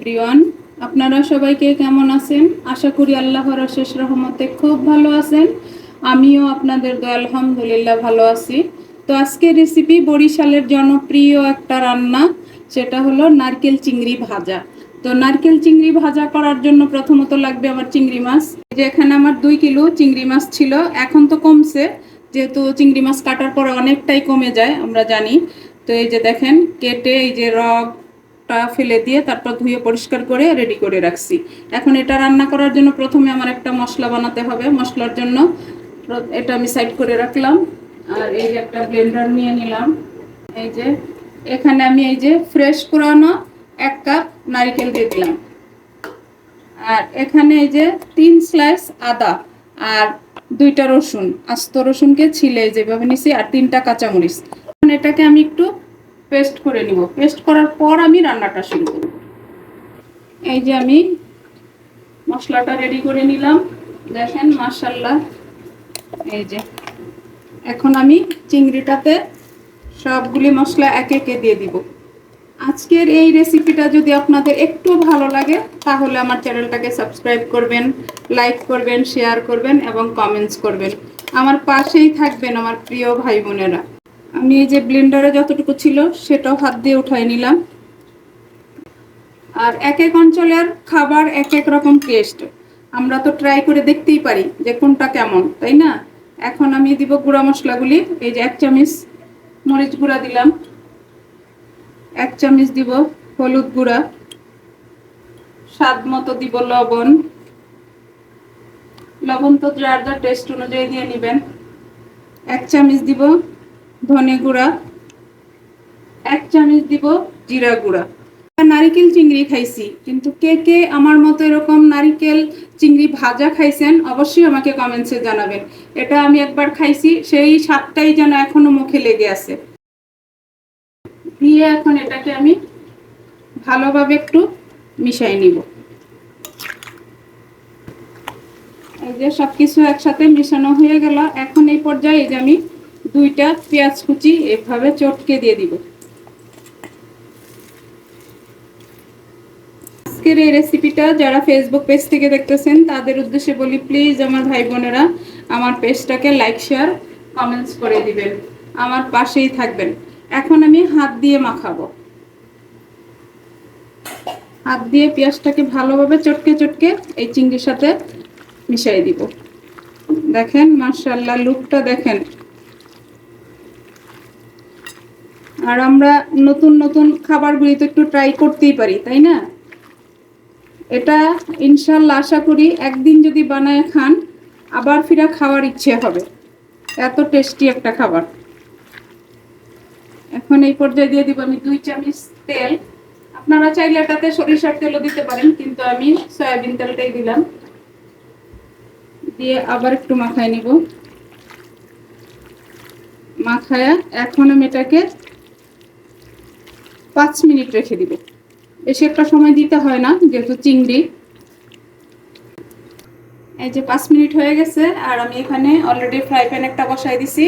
Everyone আপনারা সবাইকে কেমন আছেন? আশা করি আল্লাহর শেষ রহমতে খুব ভালো আছেন। আমিও আপনাদের দয়া, আলহামদুলিল্লাহ ভালো আছি। তো আজকের রেসিপি বরিশালের জনপ্রিয় একটা রান্না, সেটা হলো নারকেল চিংড়ি ভাজা। তো নারকেল চিংড়ি ভাজা করার জন্য প্রথমত লাগবে আমার চিংড়ি মাছ। যে এখানে আমার দুই কিলো চিংড়ি মাছ ছিল, এখন তো কমছে, যেহেতু চিংড়ি মাছ কাটার পরে অনেকটাই কমে যায়, আমরা জানি। তো এই যে দেখেন, কেটে এই যে রগটা ফেলে দিয়ে তারপর ধুয়ে পরিষ্কার করে রেডি করে রাখছি। এখন এটা রান্না করার জন্য প্রথমে আমার একটা মশলা বানাতে হবে। মশলার জন্য এটা আমি সাইড করে রাখলাম। আর এই যে একটা ব্লেন্ডার নিয়ে নিলাম। এই যে, এখানে আমি এই যে ফ্রেশ পুরানো এক কাপ নারিকেল দিয়ে দিলাম। আর এখানে এই যে তিন স্লাইস আদা আর দুইটা রসুন। আস্ত রসুনকে ছিলে যেভাবে নিছি, আর তিনটা কাঁচামরিচ। এখন এটাকে আমি একটু পেস্ট করে নিব। পেস্ট করার পর আমি রান্নাটা শুরু করব। এই যে আমি মশলাটা রেডি করে নিলাম। দেখেন মাশাল্লাহ এই যে। এখন আমি চিংড়িটাতে সবগুলি মশলা একে একে দিয়ে দিব। আজকের এই রেসিপিটা যদি আপনাদের একটু ভালো লাগে, তাহলে আমার চ্যানেলটাকে সাবস্ক্রাইব করবেন, লাইক করবেন, শেয়ার করবেন এবং কমেন্টস করবেন। আমার পাশেই থাকবেন আমার প্রিয় ভাই বোনেরা। আমি এই যে ব্লেন্ডারে যতটুকু ছিল সেটাও হাত দিয়ে উঠাই নিলাম। আর এক এক অঞ্চলের খাবার এক এক রকম টেস্ট আমরা তো ট্রাই করে দেখতেই পারি যে কোনটা কেমন, তাই না? এখন আমি দিব গুঁড়া মশলাগুলি, এই যে এক চামচ মরিচ গুঁড়া দিলাম। এক চামচ দিব হলুদ গুঁড়া। স্বাদ মতো দিব লবণ। লবণ তো যার যার টেস্ট অনুযায়ী দিয়ে নেবেন। এক চামচ দিব ধনে গুঁড়া, এক চামচ দিব জিরা গুঁড়া। নারিকেল চিংড়ি খাইছি, কিন্তু কে কে আমার মতো এরকম নারিকেল চিংড়ি ভাজা খাইছেন অবশ্যই আমাকে কমেন্টসে জানাবেন। এটা আমি একবার খাইছি, সেই স্বাদটাই যেন এখনও মুখে লেগে আছে। দিয়ে এখন এটাকে আমি ভালোভাবে একটু মিশাই নিব। এই যে সব কিছু একসাথে মেশানো হয়ে গেল। এখন এই পর্যায়ে যে আমি দুইটা পেঁয়াজ কুচি এভাবে চটকে দিয়ে দিব। আজকের এই রেসিপিটা যারা ফেসবুক পেজ থেকে দেখতেছেন, তাদের উদ্দেশ্যে বলি প্লিজ আমার ভাই বোনেরা আমার পেজটাকে লাইক শেয়ার কমেন্টস করে দিবেন। আমার পাশেই থাকবেন। এখন আমি হাত দিয়ে মাখাবো। হাত দিয়ে পেঁয়াজটাকে ভালোভাবে চটকে চটকে এই চিংড়ির সাথে মিশাই দিব। দেখেন মার্শাল্লাহ লুকটা দেখেন। আর আমরা নতুন নতুন খাবারগুলি তো একটু ট্রাই করতেই পারি, তাই না? এটা ইনশাল্লাহ আশা করি একদিন যদি বানায় খান, আবার ফিরা খাওয়ার ইচ্ছে হবে। এত টেস্টি একটা খাবার। এখন এই পর্যায়ে দিয়ে দিব আমি দুই চামচ তেল। আপনারা চাইলে এটাতে সরিষার তেলও দিতে পারেন, কিন্তু আমি সয়াবিন তেলটাই দিলাম। দিয়ে আবার একটু মাখায় নিব। মাখায়া এখন আমি এটাকে পাঁচ মিনিট রেখে দিব। বেশি একটা সময় দিতে হয় না, যেহেতু চিংড়ি। এই যে পাঁচ মিনিট হয়ে গেছে, আর আমি এখানে অলরেডি ফ্রাই প্যান একটা বসাই দিছি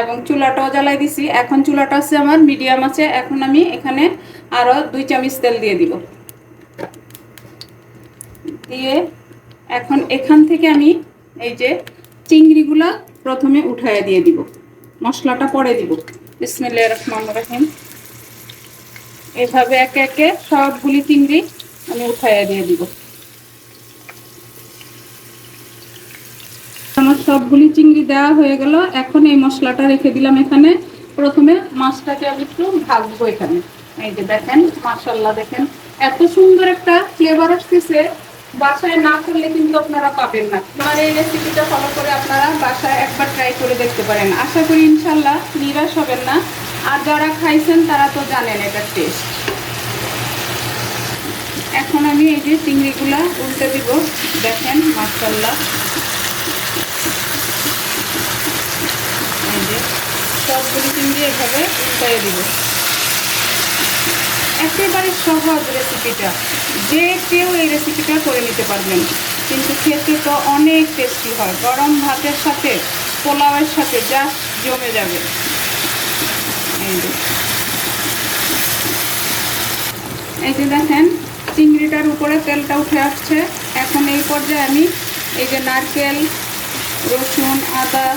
এবং চুলাটাও জ্বালাই দিছি। এখন চুলাটা আছে আমার মিডিয়াম আছে, এখন আমি এখানে আরও দুই চামচ তেল দিয়ে দিব। দিয়ে এখন এখান থেকে আমি এই যে চিংড়িগুলা প্রথমে উঠায় দিয়ে দিব। মশলাটা পরে দিব। বিসমিল্লাহির রহমানির রহিম। এভাবে একে একে সবগুলি চিংড়ি আমি উঠাইয়া দিয়ে দিব। আমার সবগুলি চিংড়ি দেওয়া হয়ে গেল। এখন এই মশলাটা রেখে দিলাম এখানে। প্রথমে মাছটাকে আমি একটু ভাজবো এখানে। এই যে দেখেন মাশাল্লাহ দেখেন। এত সুন্দর একটা ফ্লেভার আসতেছে। বাসায় না করলে কিন্তু আপনারা পাবেন না। আমার এই রেসিপিটা ফলো করে আপনারা বাসায় একবার ট্রাই করে দেখতে পারেন। আশা করি ইনশাল্লাহ নিরাশ হবেন না। যারা খাইছেন তারা তো জানেন এটার টেস্ট এখন আমি এই যে চিংড়িগুলা উল্টে দিব, দেখেন মাসাল্লা সবগুলি চিংড়ি এভাবে উল্টাই দিব। একেবারে সহজ রেসিপিটা যে কেউ এই রেসিপিটা করে নিতে পারবেন। কিন্তু খেতে তো অনেক টেস্টি হয়। গরম ভাতের সাথে, পোলাওয়ের সাথে যা জমে যাবে। এই যে দেখেন, চিংড়িটার উপরে তেলটা উঠে আসছে। এখন এই পর্যায়ে আমি এই যে নারকেল, রসুন, আদা,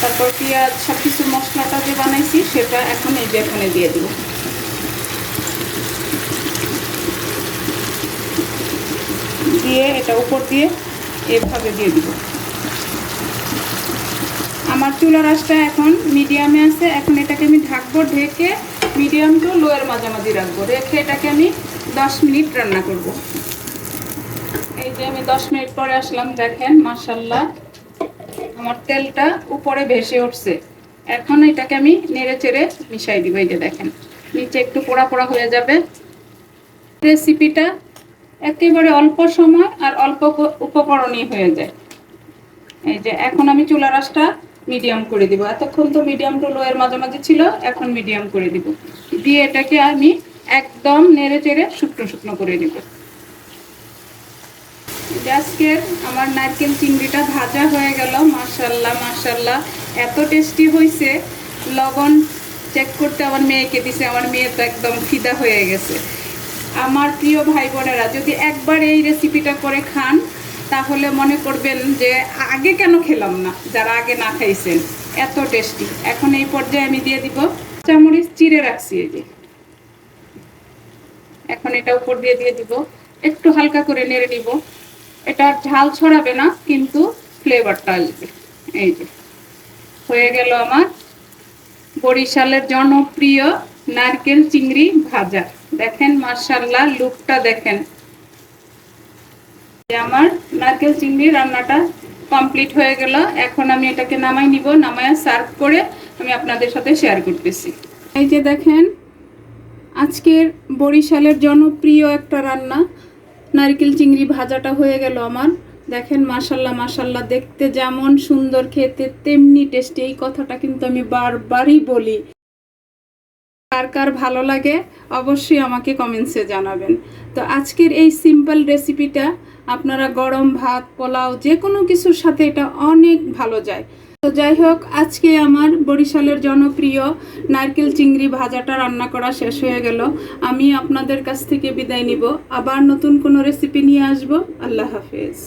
তারপর পেঁয়াজ সব কিছু মশলাটা যে বানাইছি, সেটা এখন এই যে এখানে দিয়ে দিব। দিয়ে এটা উপর দিয়ে এভাবে দিয়ে দিব। আমার চুলার আঁচটা এখন মিডিয়ামে আছে। এখন এটাকে আমি ঢাকবো, ঢেকে মিডিয়াম টু লোয়ের মাঝামাঝি রাখব। রেখে এটাকে আমি দশ মিনিট রান্না করব। এই যে আমি দশ মিনিট পরে আসলাম, দেখেন মার্শাল্লাহ আমার তেলটা উপরে ভেসে উঠছে। এখন এটাকে আমি নেড়ে চেড়ে মিশাই দিব, এই যে দেখেন, নিচে একটু পোড়া পোড়া হয়ে যাবে। রেসিপিটা একেবারে অল্প সময় আর অল্প উপ- উপকরণই হয়ে যায়। এই যে, এখন আমি চুলার আঁচটা মিডিয়াম করে দিব। এতক্ষণ তো মিডিয়াম টু লোয়ের মাঝামাঝি ছিল, এখন মিডিয়াম করে দিব। দিয়ে এটাকে আমি একদম নেড়ে চেড়ে শুকনো শুকনো করে দিব আজকের আমার নারকেল চিংড়িটা ভাজা হয়ে গেল মার্শাল্লাহ মার্শাল্লাহ এত টেস্টি হয়েছে, লবণ চেক করতে আমার মেয়েকে দিছে, আমার মেয়ে তো একদম ফিদা হয়ে গেছে। আমার প্রিয় ভাই বোনেরা, যদি একবার এই রেসিপিটা করে খান তাহলে মনে করবেন যে আগে কেন খেলাম না? যারা আগে না খাইছেন, এত টেস্টি এখন এই পর্যায়ে আমি দিয়ে দিব চামড়িচ চিড়ে রাখছি এই যে। এখন এটা উপর দিয়ে দিয়ে দিব। একটু হালকা করে নেড়ে নিব। এটা ঝাল ছড়াবে না, কিন্তু ফ্লেভারটা আসবে। এই যে। হয়ে গেল আমার বরিশালের জনপ্রিয় নারকেল চিংড়ি ভাজা। দেখেন মার্শাল্লাহ লুকটা দেখেন। আমার নারকেল চিংড়ি রান্নাটা কমপ্লিট হয়ে গেল। এখন আমি এটাকে নামাই নিব, নামায় সার্ভ করে আমি আপনাদের সাথে শেয়ার করতেছি। এই যে দেখেন, আজকের বরিশালের জনপ্রিয় একটা রান্না, নারকেল চিংড়ি ভাজাটা হয়ে গেল আমার। দেখেন মাসাল্লাহ মাসাল্লাহ দেখতে যেমন সুন্দর খেতে, তেমনি টেস্টি। এই কথাটা কিন্তু আমি বারবারই বলি। কার কার ভালো লাগে অবশ্যই আমাকে কমেন্টসে জানাবেন। তো আজকের এই সিম্পল রেসিপিটা আপনারা গরম ভাত, পোলাও যে কোনো কিছুর সাথে এটা অনেক ভালো যায়। তো যাই হোক, আজকে আমার বরিশালের জনপ্রিয় নারকেল চিংড়ি ভাজাটা রান্না করা শেষ হয়ে গেল। আমি আপনাদের কাছ থেকে বিদায় নিব। আবার নতুন কোনো রেসিপি নিয়ে আসব। আল্লাহ হাফেজ।